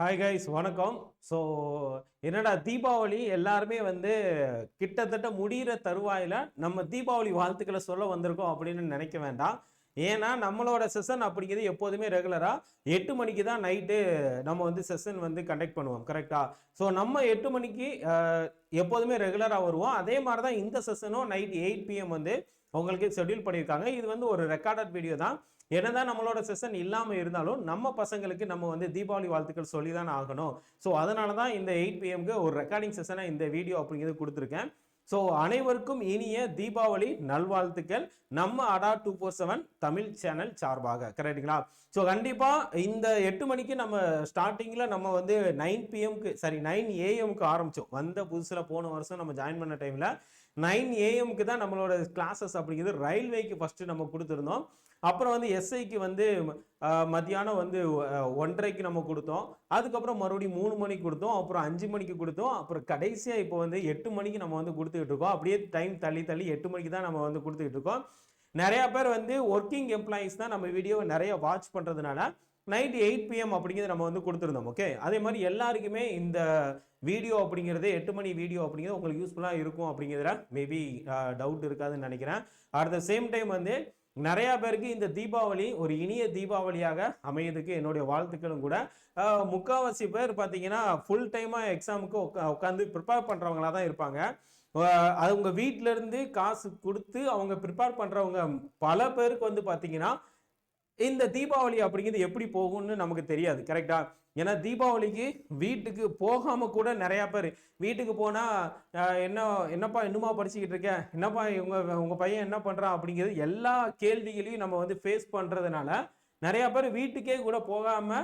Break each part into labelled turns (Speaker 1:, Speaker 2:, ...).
Speaker 1: Hi guys வணக்கம். So என்னடா தீபாவளி எல்லாருமே வந்து கிட்டத்தட்ட முடிகிற தருவாயில் நம்ம தீபாவளி வாழ்த்துக்களை சொல்ல வந்திருக்கோம் அப்படின்னு நினைக்க வேண்டாம். ஏன்னா நம்மளோட செஷன் அப்படிங்கிறது எப்போதுமே ரெகுலராக எட்டு மணிக்கு தான் நைட்டு நம்ம வந்து செஷன் வந்து கண்டக்ட் பண்ணுவோம் கரெக்டாக ஸோ நம்ம எட்டு மணிக்கு எப்போதுமே ரெகுலராக வருவோம். அதே மாதிரி தான் இந்த செஷனும் நைட் எயிட் பிஎம் வந்து உங்களுக்கு ஷெட்யூல் பண்ணியிருக்காங்க. இது வந்து ஒரு ரெக்கார்டட் வீடியோ தான். என்னதான் நம்மளோட செஷன் இல்லாமல் இருந்தாலும் நம்ம பசங்களுக்கு நம்ம வந்து தீபாவளி வாழ்த்துக்கள் சொல்லி தான் ஆகணும் ஸோ அதனால தான் இந்த எயிட் பிஎம்க்கு ஒரு ரெக்கார்டிங் செஷனை இந்த வீடியோ அப்படிங்கிறது கொடுத்துருக்கேன். ஸோ அனைவருக்கும் இனிய தீபாவளி நல்வாழ்த்துக்கள். நம்ம Adda two four seven Tamil channel சார்பாக. கரெக்டுங்களா ஸோ கண்டிப்பாக இந்த எட்டு மணிக்கு நம்ம ஸ்டார்டிங்கில் நம்ம வந்து நைன் பிஎம்க்கு சாரி நைன் ஏஎம்க்கு ஆரம்பித்தோம் வந்த புதுசில் போன வருஷம் நம்ம ஜாயின் பண்ண டைமில் நைன் ஏஎம்க்கு தான் நம்மளோட கிளாஸஸ் அப்படிங்கிறது ரயில்வேக்கு ஃபஸ்ட்டு நம்ம கொடுத்துருந்தோம். அப்புறம் வந்து எஸ்ஐக்கு வந்து மத்தியானம் வந்து ஒன்றரைக்கு நம்ம கொடுத்தோம். அதுக்கப்புறம் மறுபடியும் மூணு மணிக்கு கொடுத்தோம். அப்புறம் அஞ்சு மணிக்கு கொடுத்தோம். அப்புறம் கடைசியாக இப்போ வந்து எட்டு மணிக்கு நம்ம வந்து கொடுத்துக்கிட்டு இருக்கோம். அப்படியே டைம் தள்ளி தள்ளி எட்டு மணிக்கு தான் நம்ம வந்து கொடுத்துக்கிட்டு இருக்கோம். நிறையா பேர் வந்து ஒர்க்கிங் எம்ப்ளாயீஸ் தான் நம்ம வீடியோவை நிறைய வாட்ச் பண்ணுறதுனால நைட் எயிட் பிஎம் அப்படிங்கிறது நம்ம வந்து கொடுத்துருந்தோம். ஓகே அதே மாதிரி எல்லாருக்குமே இந்த வீடியோ அப்படிங்கிறது எட்டு மணி வீடியோ அப்படிங்கிறது உங்களுக்கு யூஸ்ஃபுல்லாக இருக்கும் அப்படிங்கிறதுல மேபி டவுட் இருக்காதுன்னு நினைக்கிறேன். அட் த சேம் டைம் வந்து நிறையா பேருக்கு இந்த தீபாவளி ஒரு இனிய தீபாவளியாக அமையதுக்கு என்னுடைய வாழ்த்துக்களும் கூட. முக்கால்வாசி பேர் பார்த்தீங்கன்னா ஃபுல் டைமாக எக்ஸாமுக்கு உட்கா உட்காந்து ப்ரிப்பேர் பண்ணுறவங்களா தான் இருப்பாங்க. அவங்க அது உங்கள் வீட்டிலேருந்து காசு கொடுத்து அவங்க ப்ரிப்பேர் பண்ணுறவங்க பல பேருக்கு வந்து பார்த்தீங்கன்னா இந்த தீபாவளி அப்படிங்கிறது எப்படி போகும்னு நமக்கு தெரியாது. கரெக்டாக ஏன்னா தீபாவளிக்கு வீட்டுக்கு போகாம கூட நிறைய பேர். வீட்டுக்கு போனா என்ன என்னப்பா இன்னுமா படிச்சுக்கிட்டு இருக்கேன் என்னப்பா உங்க உங்க பையன் என்ன பண்றான் அப்படிங்கிறது எல்லா கேள்விகளையும் நம்ம வந்து ஃபேஸ் பண்றதுனால நிறைய பேர் வீட்டுக்கே கூட போகாம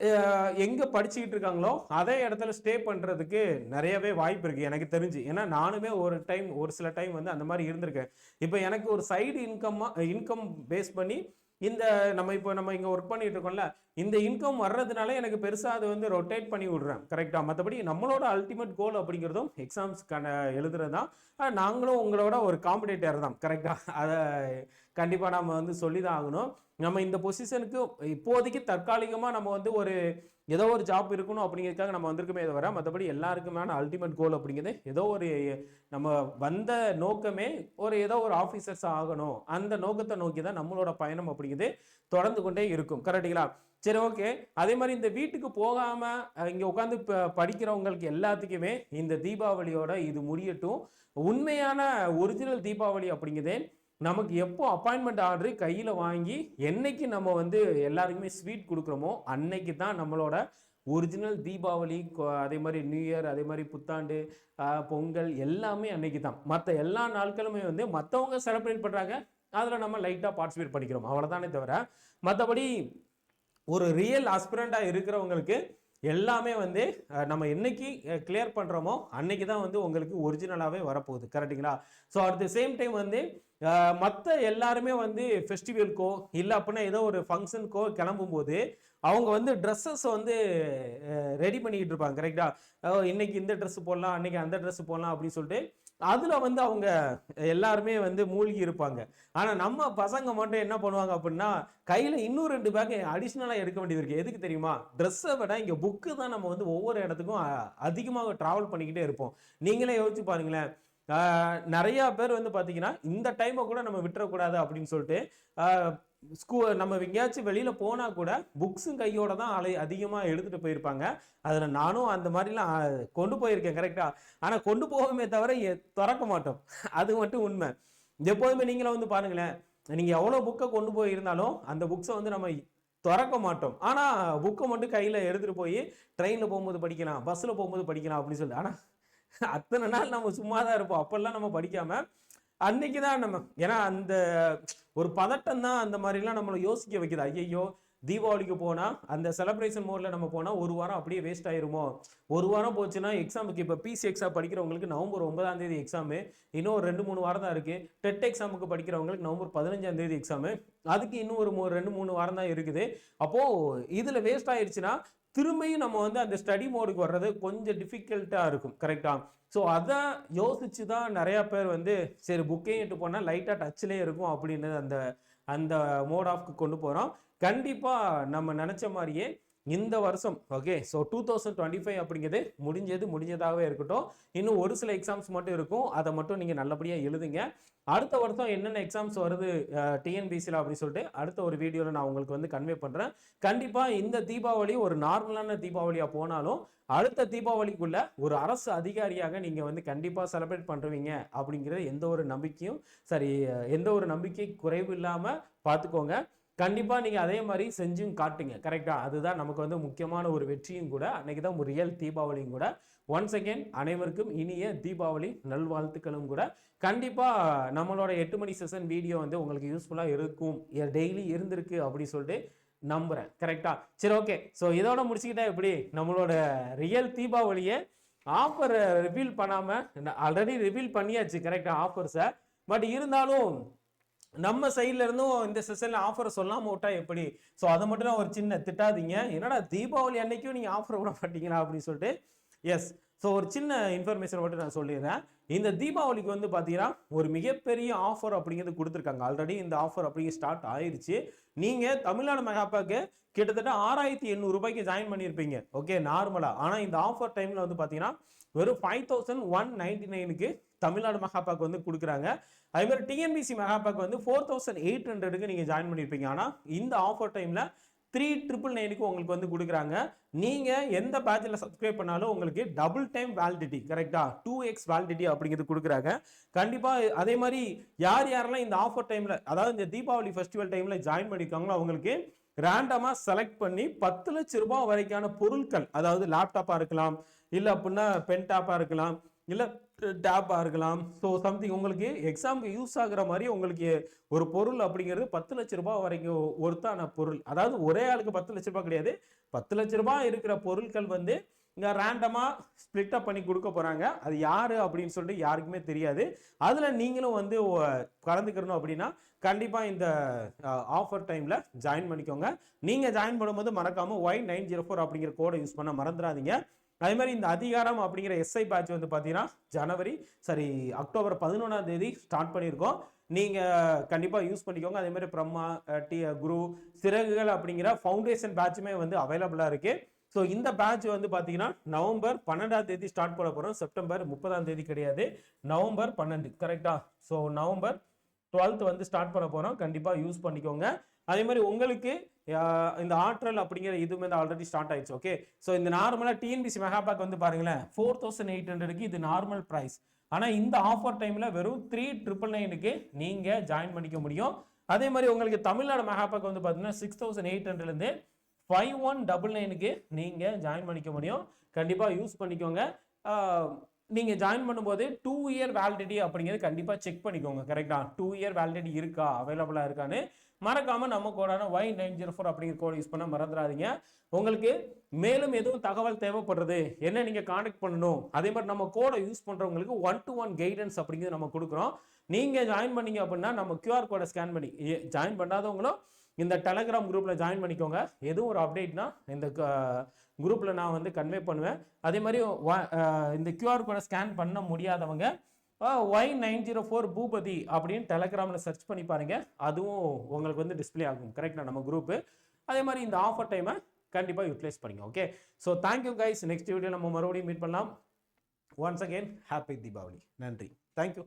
Speaker 1: எங்கே எங்க படிச்சுக்கிட்டு இருக்காங்களோ அதே இடத்துல ஸ்டே பண்றதுக்கு நிறையவே வாய்ப்பு இருக்கு. எனக்கு தெரிஞ்சு. ஏன்னா நானுமே ஒரு டைம் ஒரு சில டைம் வந்து அந்த மாதிரி இருந்திருக்கேன். இப்போ எனக்கு ஒரு சைடு இன்கம்மாக இன்கம் பேஸ் பண்ணி இந்த நம்ம இப்போ நம்ம இங்கே ஒர்க் பண்ணிட்டு இருக்கோம்ல இந்த இன்கம் வர்றதுனால எனக்கு பெருசாக அது வந்து ரொட்டேட் பண்ணி விடுறேன். கரெக்டாக மற்றபடி நம்மளோட அல்டிமேட் கோல் அப்படிங்கிறதும் எக்ஸாம்ஸ்க்கான எழுதுறது தான். நாங்களும் உங்களோட ஒரு காம்படேட்டர் தான். கரெக்டாக அதை கண்டிப்பாக நம்ம வந்து சொல்லி தான் ஆகணும். நம்ம இந்த பொசிஷனுக்கு இப்போதைக்கு தற்காலிகமாக நம்ம வந்து ஒரு ஏதோ ஒரு ஜாப் இருக்கணும் அப்படிங்கிறதுக்காக நம்ம வந்திருக்குமே தவிர மற்றபடி எல்லாருக்குமான அல்டிமேட் கோல் அப்படிங்கிறது ஏதோ ஒரு நம்ம வந்த நோக்கமே ஒரு ஏதோ ஒரு ஆஃபீஸர்ஸ் ஆகணும். அந்த நோக்கத்தை நோக்கி தான் நம்மளோட பயணம் அப்படிங்கிறது தொடர்ந்து கொண்டே இருக்கும். கரெக்டுங்களா சரி ஓகே அதே மாதிரி இந்த வீட்டுக்கு போகாமல் இங்கே உட்காந்து உட்காந்து படிக்கிறவங்களுக்கு எல்லாத்துக்குமே இந்த தீபாவளியோட இது முடியட்டும். உண்மையான ஒரிஜினல் தீபாவளி அப்படிங்கிறதே நமக்கு எப்போ அப்பாயின்மெண்ட் ஆர்டர் கையில் வாங்கி என்னைக்கு நம்ம வந்து எல்லாருக்குமே ஸ்வீட் கொடுக்குறோமோ அன்னைக்கு தான் நம்மளோட ஒரிஜினல் தீபாவளி அதே மாதிரி நியூ இயர் அதே மாதிரி புத்தாண்டு பொங்கல் எல்லாமே அன்னைக்கு தான். மற்ற எல்லா நாட்களுமே வந்து மற்றவங்க செலிப்ரேட் பண்ணுறாங்க அதில் நம்ம லைட்டாக பார்ட்டிசிபேட் பண்ணிக்கிறோம். அவ்வளோதானே தவிர மற்றபடி ஒரு ரியல் அஸ்பிரண்டாக இருக்கிறவங்களுக்கு எல்லாமே வந்து நம்ம என்னைக்கு கிளியர் பண்ணுறோமோ அன்னைக்கு தான் வந்து உங்களுக்கு ஒரிஜினலாகவே வரப்போகுது. கரெக்டுங்களா so at the same time வந்து மற்ற எல்லாருமே வந்து ஃபெஸ்டிவல்க்கோ இல்லை அப்படின்னா ஏதோ ஒரு ஃபங்க்ஷனுக்கோ கிளம்பும்போது அவங்க வந்து ட்ரெஸ்ஸஸ் வந்து ரெடி பண்ணிக்கிட்டு இருப்பாங்க கரெக்டாக இன்னைக்கு இந்த ட்ரெஸ் போடலாம் அன்னைக்கு அந்த ட்ரெஸ் போடலாம் அப்படின்னு சொல்லிட்டு அதில் வந்து அவங்க எல்லாருமே வந்து மூழ்கி இருப்பாங்க. ஆனால் நம்ம பசங்க மட்டும் என்ன பண்ணுவாங்க அப்படின்னா கையில் இன்னும் ரெண்டு பேக் அடிஷ்னலாக எடுக்க வேண்டியது இருக்குது எதுக்கு தெரியுமா? ட்ரெஸ்ஸை விட இங்கே புக்கு தான் நம்ம வந்து ஒவ்வொரு இடத்துக்கும் அதிகமாக ட்ராவல் பண்ணிக்கிட்டே இருப்போம். நீங்களே யோசிச்சு பாருங்களேன். நிறையா பேர் வந்து பார்த்தீங்கன்னா இந்த டைமை கூட நம்ம விட்டுறக்கூடாது அப்படின்னு சொல்லிட்டு ஸ்கூ நம்ம எங்கேயாச்சும் வெளியில் போனால் கூட புக்ஸும் கையோட தான் அலை அதிகமாக எடுத்துகிட்டு போயிருப்பாங்க. அதில் நானும் அந்த மாதிரிலாம் கொண்டு போயிருக்கேன் கரெக்டாக ஆனால் கொண்டு போகவே தவிர திறக்க மாட்டோம். அது மட்டும் உண்மை. எப்போதுமே நீங்களும் வந்து பாருங்களேன் நீங்கள் எவ்வளோ புக்கை கொண்டு போயிருந்தாலும் அந்த புக்ஸை வந்து நம்ம திறக்க மாட்டோம். ஆனால் புக்கை மட்டும் கையில் எடுத்துகிட்டு போய் ட்ரெயினில் போகும்போது படிக்கலாம் பஸ்ஸில் போகும்போது படிக்கலாம் அப்படின்னு சொல்லி. ஆனால் அத்தனை நாள் நம்ம சும்மா தான் இருப்போம். அப்போல்லாம் நம்ம படிக்காமல் அன்னைக்கு தான் நம்ம ஏன்னா அந்த ஒரு பதட்டம் தான் அந்த மாதிரிலாம் நம்மளை யோசிக்க வைக்குது. ஐயையோ தீபாவளிக்கு போனால் அந்த செலப்ரேஷன் மோடில் நம்ம போனால் ஒரு வாரம் அப்படியே வேஸ்ட் ஆயிருமோ? ஒரு வாரம் போச்சுன்னா எக்ஸாமுக்கு இப்போ பிசி எக்ஸாம் படிக்கிறவங்களுக்கு நவம்பர் ஒன்பதாம் தேதி எக்ஸாமு இன்னும் ஒரு ரெண்டு மூணு வாரம் தான் இருக்குது டெட் எக்ஸாமுக்கு படிக்கிறவங்களுக்கு நவம்பர் பதினஞ்சாம் தேதி எக்ஸாமு அதுக்கு இன்னும் ஒரு ரெண்டு மூணு வாரம் தான் இருக்குது. அப்போது இதில் வேஸ்ட் ஆயிடுச்சுன்னா திரும்பியும் நம்ம வந்து அந்த ஸ்டடி மோடுக்கு வர்றது கொஞ்சம் டிஃபிகல்ட்டாக இருக்கும். கரெக்டாக ஸோ அதை யோசிச்சு தான் நிறையா பேர் வந்து சரி புக்கையும் இட்டு போனால் லைட்டாக டச்சிலே இருக்கும் அப்படின்னு அந்த அந்த மோட் ஆஃப்க்கு கொண்டு போகிறோம் கண்டிப்பாக நம்ம நினச்ச மாதிரியே இந்த வருஷம் okay so two thousand twenty five அப்படிங்கிறது முடிஞ்சது முடிஞ்சதாகவே இருக்கட்டும். இன்னும் ஒரு சில எக்ஸாம்ஸ் மட்டும் இருக்கும். அதை மட்டும் நீங்கள் நல்லபடியாக எழுதுங்க. அடுத்த வருஷம் என்னென்ன எக்ஸாம்ஸ் வருது டிஎன்பிசியில் அப்படின்னு சொல்லிட்டு அடுத்த ஒரு வீடியோவில் நான் உங்களுக்கு வந்து கன்வே பண்ணுறேன் கண்டிப்பாக இந்த தீபாவளி ஒரு நார்மலான தீபாவளியாக போனாலும் அடுத்த தீபாவளிக்குள்ள ஒரு அரசு அதிகாரியாக நீங்கள் வந்து கண்டிப்பாக செலிப்ரேட் பண்ணுறீங்க அப்படிங்கிற எந்த ஒரு நம்பிக்கையும் சரி எந்த ஒரு நம்பிக்கை குறைவு இல்லாமல் பார்த்துக்கோங்க. கண்டிப்பாக நீங்கள் அதே மாதிரி செஞ்சும் காட்டுங்க. கரெக்டாக அதுதான் நமக்கு வந்து முக்கியமான ஒரு வெற்றியும் கூட அன்னைக்கு தான் ஒரு ரியல் தீபாவளியும் கூட. ஒன்ஸ் அகேன் அனைவருக்கும் இனிய தீபாவளி நல்வாழ்த்துக்களும் கூட. கண்டிப்பாக நம்மளோட எட்டு மணி செஷன் வீடியோ வந்து உங்களுக்கு யூஸ்ஃபுல்லாக இருக்கும். டெய்லி இருந்திருக்கு அப்படின்னு சொல்லிட்டு நம்புகிறேன் கரெக்டா சரி ஓகே ஸோ இதோட முடிச்சுக்கிட்டா எப்படி? நம்மளோட ரியல் தீபாவளியை ஆஃபர் ரிவீல் பண்ணாமல் ஆல்ரெடி ரிவீல் பண்ணியாச்சு. கரெக்டாக ஆஃபர்ஸை பட் இருந்தாலும் நம்ம சைட்ல இருந்தும் இந்த செஷன்ல ஆஃபர் சொல்லாம விட்டா எப்படி? ஸோ அதை மட்டும் நான் ஒரு சின்ன திட்டாதீங்க. என்னடா தீபாவளி அன்னைக்கும் நீங்க ஆஃபர் விட மாட்டீங்களா அப்படின்னு சொல்லிட்டு? எஸ் ஸோ ஒரு சின்ன இன்ஃபர்மேஷன் மட்டும் நான் சொல்லிடுறேன். இந்த தீபாவளிக்கு வந்து பார்த்தீங்கன்னா ஒரு மிகப்பெரிய ஆஃபர் அப்படிங்கிறது கொடுத்துருக்காங்க. ஆல்ரெடி இந்த ஆஃபர் அப்படிங்க ஸ்டார்ட் ஆயிடுச்சு நீங்கள் தமிழ்நாடு மெகாப்பாக்கு கிட்டத்தட்ட ஆறாயிரத்தி எண்ணூறு ரூபாய்க்கு ஜாயின் பண்ணியிருப்பீங்க. ஓகே நார்மலாக ஆனால் இந்த ஆஃபர் டைமில் வந்து பார்த்தீங்கன்னா வெறும் ஃபைவ் தௌசண்ட் ஒன் நைன்டி நைனுக்கு தமிழ்நாடு மகாபாக் வந்து கொடுக்குறாங்க. அதே மாதிரி டிஎன்பிசி மெகாப்பாக்கு வந்து ஃபோர் தௌசண்ட் எயிட் ஹண்ட்ரடுக்கு நீங்கள் ஜாயின் பண்ணியிருப்பீங்க ஆனால் இந்த ஆஃபர் டைமில் த்ரீ ட்ரிபிள் நைனுக்கு உங்களுக்கு வந்து கொடுக்குறாங்க. நீங்கள் எந்த பேட்சில் சப்ஸ்கிரைப் பண்ணாலும் உங்களுக்கு டபுள் டைம் வேலிடிட்டி கரெக்டாக டூ எக்ஸ் வேலிடிட்டி அப்படிங்கிறது கொடுக்குறாங்க. கண்டிப்பாக அதே மாதிரி யார் யாரெல்லாம் இந்த ஆஃபர் டைமில் அதாவது இந்த தீபாவளி ஃபெஸ்டிவல் டைமில் ஜாயின் பண்ணியிருக்காங்களோ அவங்களுக்கு ரேண்டமாக செலக்ட் பண்ணி பத்து லட்ச ரூபாய் வரைக்கான பொருட்கள் அதாவது லேப்டாப்பாக இருக்கலாம் இல்லை அப்படின்னா பென் டாப்பாக இருக்கலாம் இல்லை டேப்பாக இருக்கலாம். ஸோ சம்திங் உங்களுக்கு எக்ஸாமுக்கு யூஸ் ஆகுற மாதிரி உங்களுக்கு ஒரு பொருள் அப்படிங்கிறது பத்து லட்ச ரூபாய் வரைக்கும் ஒருத்தான பொருள். அதாவது ஒரே ஆளுக்கு பத்து லட்ச ரூபாய் கிடையாது. பத்து லட்ச ரூபாய் இருக்கிற பொருட்கள் வந்து இங்கே ரேண்டமாக ஸ்ப்ளிட்டப் பண்ணி கொடுக்க போகிறாங்க அது யார் அப்படின்னு சொல்லிட்டு யாருக்குமே தெரியாது. அதில் நீங்களும் வந்து கலந்துக்கிறணும் அப்படின்னா கண்டிப்பாக இந்த ஆஃபர் டைமில் ஜாயின் பண்ணிக்கோங்க. நீங்கள் ஜாயின் பண்ணும்போது மறக்காமல் ஒய் நைன் ஜீரோ ஃபோர் அப்படிங்கிற கோடை யூஸ் பண்ண மறந்துடாதீங்க. அதே மாதிரி இந்த அதிகாரம் அப்படிங்கிற எஸ்ஐ பேட்ச் வந்து பார்த்தீங்கன்னா ஜனவரி சரி அக்டோபர் பதினொன்றாம் தேதி ஸ்டார்ட் பண்ணியிருக்கோம். நீங்கள் கண்டிப்பாக யூஸ் பண்ணிக்கோங்க. அதே மாதிரி பிரம்மா டி குரு சிறகுகள் அப்படிங்கிற ஃபவுண்டேஷன் பேட்சுமே வந்து அவைலபிளாக இருக்குது ஸோ இந்த பேட்ச் வந்து பார்த்தீங்கன்னா நவம்பர் பன்னெண்டாம் தேதி ஸ்டார்ட் பண்ண போகிறோம் செப்டம்பர் முப்பதாம் தேதி கிடையாது. நவம்பர் பன்னெண்டு கரெக்டாக ஸோ நவம்பர் டுவெல்த் வந்து ஸ்டார்ட் பண்ண போகிறோம் கண்டிப்பாக யூஸ் பண்ணிக்கோங்க. அதே மாதிரி உங்களுக்கு இந்த ஆற்றல் அப்படிங்கிற இதுவுமே வந்து ஆல்ரெடி ஸ்டார்ட் ஆயிடுச்சு ஓகே ஸோ இந்த நார்மலாக டிஎன்பிசி மெகாபேக் வந்து பாருங்களேன் ஃபோர் தௌசண்ட் எயிட் ஹண்ட்ரடுக்கு இது நார்மல் ப்ரைஸ் ஆனால் இந்த ஆஃபர் டைமில் வெறும் த்ரீ ட்ரிபிள் நைனுக்கு நீங்கள் ஜாயின் பண்ணிக்க முடியும். அதே மாதிரி உங்களுக்கு தமிழ்நாடு மெகாபேக் வந்து பார்த்தீங்கன்னா சிக்ஸ் தௌசண்ட் எயிட் ஹண்ட்ரட்லேருந்து ஃபைவ் ஒன் டபுள் நைனுக்கு நீங்கள் ஜாயின் பண்ணிக்க முடியும். கண்டிப்பாக யூஸ் பண்ணிக்கோங்க. நீங்கள் ஜாயின் பண்ணும்போது டூ இயர் வேலிடிட்டி அப்படிங்கிறது கண்டிப்பாக செக் பண்ணிக்கோங்க கரெக்டாக டூ இயர் வேலிடிட்டி இருக்கா? அவைலபிளாக இருக்கான்னு? மறக்காமல் நம்ம கோடான ஒய் நைன் ஜீரோ ஃபோர் அப்படிங்கிற கோட் யூஸ் பண்ண மறந்துடாதீங்க. உங்களுக்கு மேலும் எதுவும் தகவல் தேவைப்படுறது என்ன நீங்கள் காண்டாக்ட் பண்ணணும் அதே மாதிரி நம்ம கோடை யூஸ் பண்ணுறவங்களுக்கு ஒன் டு ஒன் கைடன்ஸ் அப்படிங்கிறது நம்ம கொடுக்குறோம். நீங்கள் ஜாயின் பண்ணீங்க அப்படின்னா நம்ம கியூஆர் கோடை ஸ்கேன் பண்ணி ஜாயின் பண்ணாதவங்களும் இந்த டெலகிராம் குரூப்பில் ஜாயின் பண்ணிக்கோங்க. எதுவும் ஒரு அப்டேட்னா இந்த குரூப்பில் நான் வந்து கன்வே பண்ணுவேன். அதே மாதிரி இந்த கியூஆர் கோடை ஸ்கேன் பண்ண முடியாதவங்க Y nine zero four Bhupathi அப்படின்னு டெலகிராமில் சர்ச் பண்ணி பாருங்கள் அதுவும் உங்களுக்கு வந்து டிஸ்ப்ளே ஆகும். கரெக்டாக நம்ம குரூப்பு அதே மாதிரி இந்த ஆஃபர் டைமை கண்டிப்பாக யூட்டிலைஸ் பண்ணுங்க. Okay so thank you guys next video நம்ம மறுபடியும் மீட் பண்ணலாம். ஒன்ஸ் அகெயின் ஹாப்பி தீபாவளி நன்றி. தேங்க்யூ